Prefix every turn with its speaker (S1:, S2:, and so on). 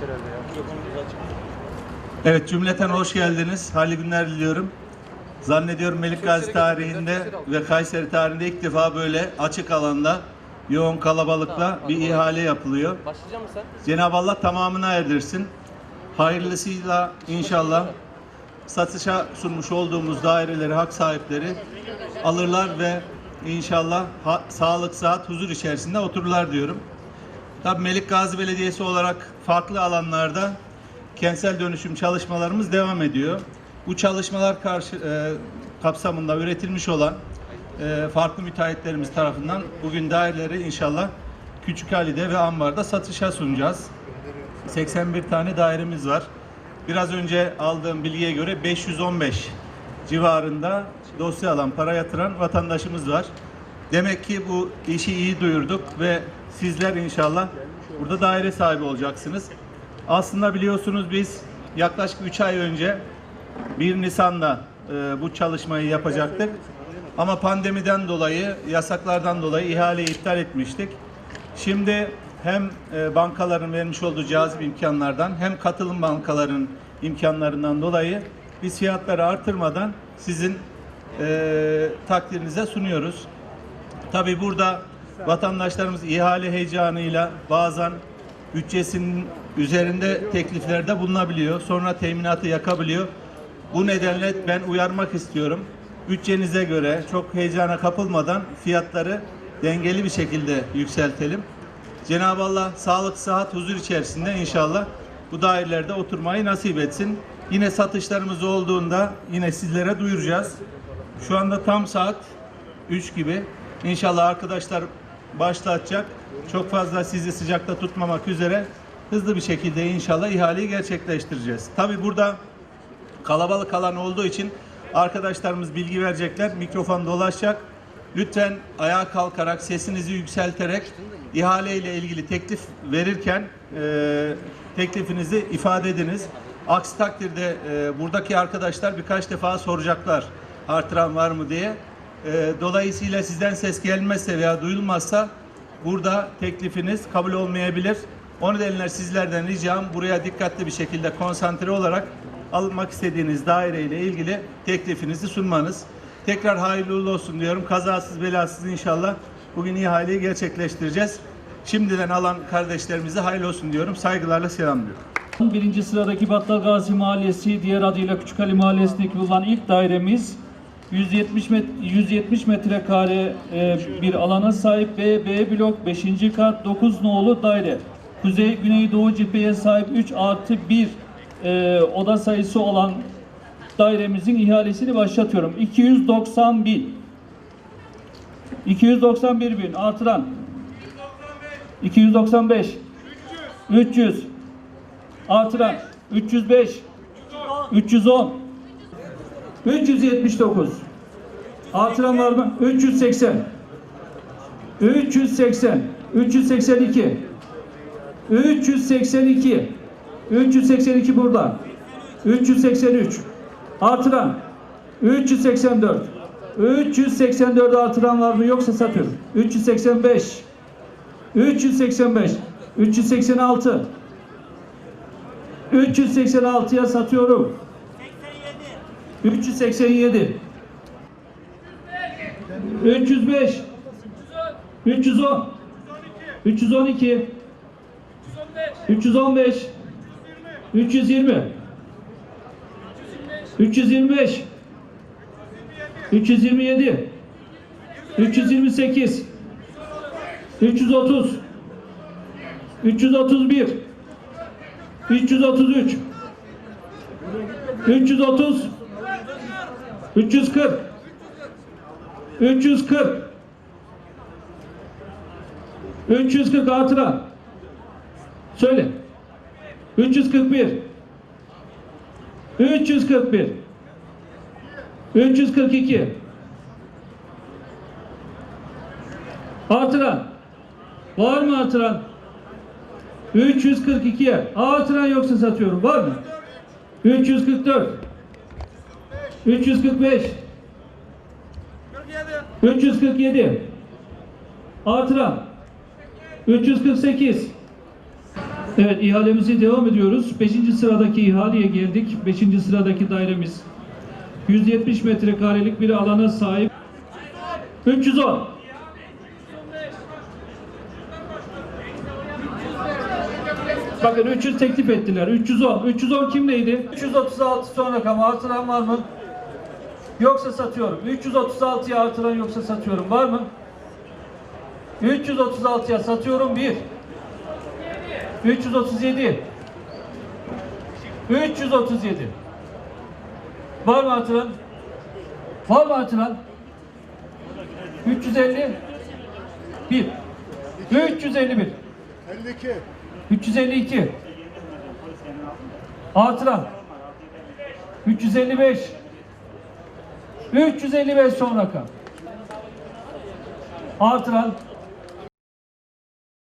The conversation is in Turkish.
S1: herhalde ya. Mikrofonumuz açık.
S2: Evet cümleten hoş geldiniz. Hayırlı günler diliyorum. Zannediyorum Melik Gazi tarihinde ve Kayseri tarihinde ilk defa böyle açık alanda yoğun kalabalıkla bir ihale yapılıyor.
S1: Başlayacak mısın sen?
S2: Cenab-ı Allah tamamını erdirsin. Hayırlısıyla inşallah satışa sunmuş olduğumuz daireleri hak sahipleri alırlar ve inşallah ha- sağlık, sıhhat, huzur içerisinde otururlar diyorum. Tabii Melik Gazi Belediyesi olarak farklı alanlarda kentsel dönüşüm çalışmalarımız devam ediyor. Bu çalışmalar karşı e, kapsamında üretilmiş olan e, farklı müteahhitlerimiz tarafından bugün daireleri inşallah Küçükali'de ve Ambar'da satışa sunacağız. 81 tane dairemiz var. Biraz önce aldığım bilgiye göre 515 civarında dosya alan, para yatıran vatandaşımız var. Demek ki bu işi iyi duyurduk ve sizler inşallah burada daire sahibi olacaksınız. Aslında biliyorsunuz biz yaklaşık 3 ay önce 1 Nisan'da e, bu çalışmayı yapacaktık. Ama pandemiden dolayı, yasaklardan dolayı ihaleyi iptal etmiştik. Şimdi hem e, bankaların vermiş olduğu cazip imkanlardan hem katılım bankaların imkanlarından dolayı biz fiyatları artırmadan sizin e, takdirinize sunuyoruz. Tabii burada vatandaşlarımız ihale heyecanıyla bazen bütçesinin üzerinde tekliflerde bulunabiliyor. Sonra teminatı yakabiliyor. Bu nedenle ben uyarmak istiyorum. Bütçenize göre çok heyecana kapılmadan fiyatları dengeli bir şekilde yükseltelim. Cenab-ı Allah sağlık, sıhhat, huzur içerisinde inşallah bu dairelerde oturmayı nasip etsin. Yine satışlarımız olduğunda yine sizlere duyuracağız. Şu anda tam saat 3 gibi. İnşallah arkadaşlar başlatacak. Çok fazla sizi sıcakta tutmamak üzere hızlı bir şekilde inşallah ihaleyi gerçekleştireceğiz. Tabi burada kalabalık alan olduğu için arkadaşlarımız bilgi verecekler. Mikrofon dolaşacak. Lütfen ayağa kalkarak sesinizi yükselterek ihale ile ilgili teklif verirken e, teklifinizi ifade ediniz. Aksi takdirde e, buradaki arkadaşlar birkaç defa soracaklar artıran var mı diye. E, dolayısıyla sizden ses gelmezse veya duyulmazsa burada teklifiniz kabul olmayabilir. O nedenle sizlerden ricam buraya dikkatli bir şekilde konsantre olarak almak istediğiniz daire ile ilgili teklifinizi sunmanız. Tekrar hayırlı uğurlu olsun diyorum. Kazasız belasız inşallah bugün ihaleyi gerçekleştireceğiz. Şimdiden alan kardeşlerimize hayırlı olsun diyorum. Saygılarla selamlıyorum.
S3: Birinci sıradaki Battal Gazi Mahallesi, diğer adıyla Küçükali Mahallesi'ndeki bulunan ilk dairemiz 170 met 170 metrekare e, bir alana sahip B, B blok 5. kat 9 nolu daire. Kuzey Güneydoğu cepheye sahip 3 artı 1 e, oda sayısı olan dairemizin ihalesini başlatıyorum. 290 bin. 291 bin artıran. 295. 300 artıran 305 310 379 artıran var mı? 380 380 382 382 382 burada 383 artıran 384 384 artıran var mı yoksa satıyorum 385 385 386 386'ya satıyorum. 387. 305. 310. 312. 315. 320. 325. 327. 328. 330. 331. 333 330 340 340 340 hatıra söyle 341 341 342 Artıran. Var mı artıran? 342'ye. Artıran yoksa satıyorum. Var mı? 344. 345. 347. Artıran. 348. Evet ihalemize devam ediyoruz. 5. sıradaki ihaleye geldik. 5. sıradaki dairemiz 170 metrekarelik bir alana sahip. 310. Bakın 300 teklif ettiler. 310. 310 kimdeydi? 336 son rakam artıran var mı? Yoksa satıyorum. 336'ya artıran yoksa satıyorum. Var mı? 336'ya satıyorum. 1 337 337 Var mı artıran? Var mı artıran? 350 1 351
S4: 52.
S3: 352 Artıran 355 355 son rakam Artıran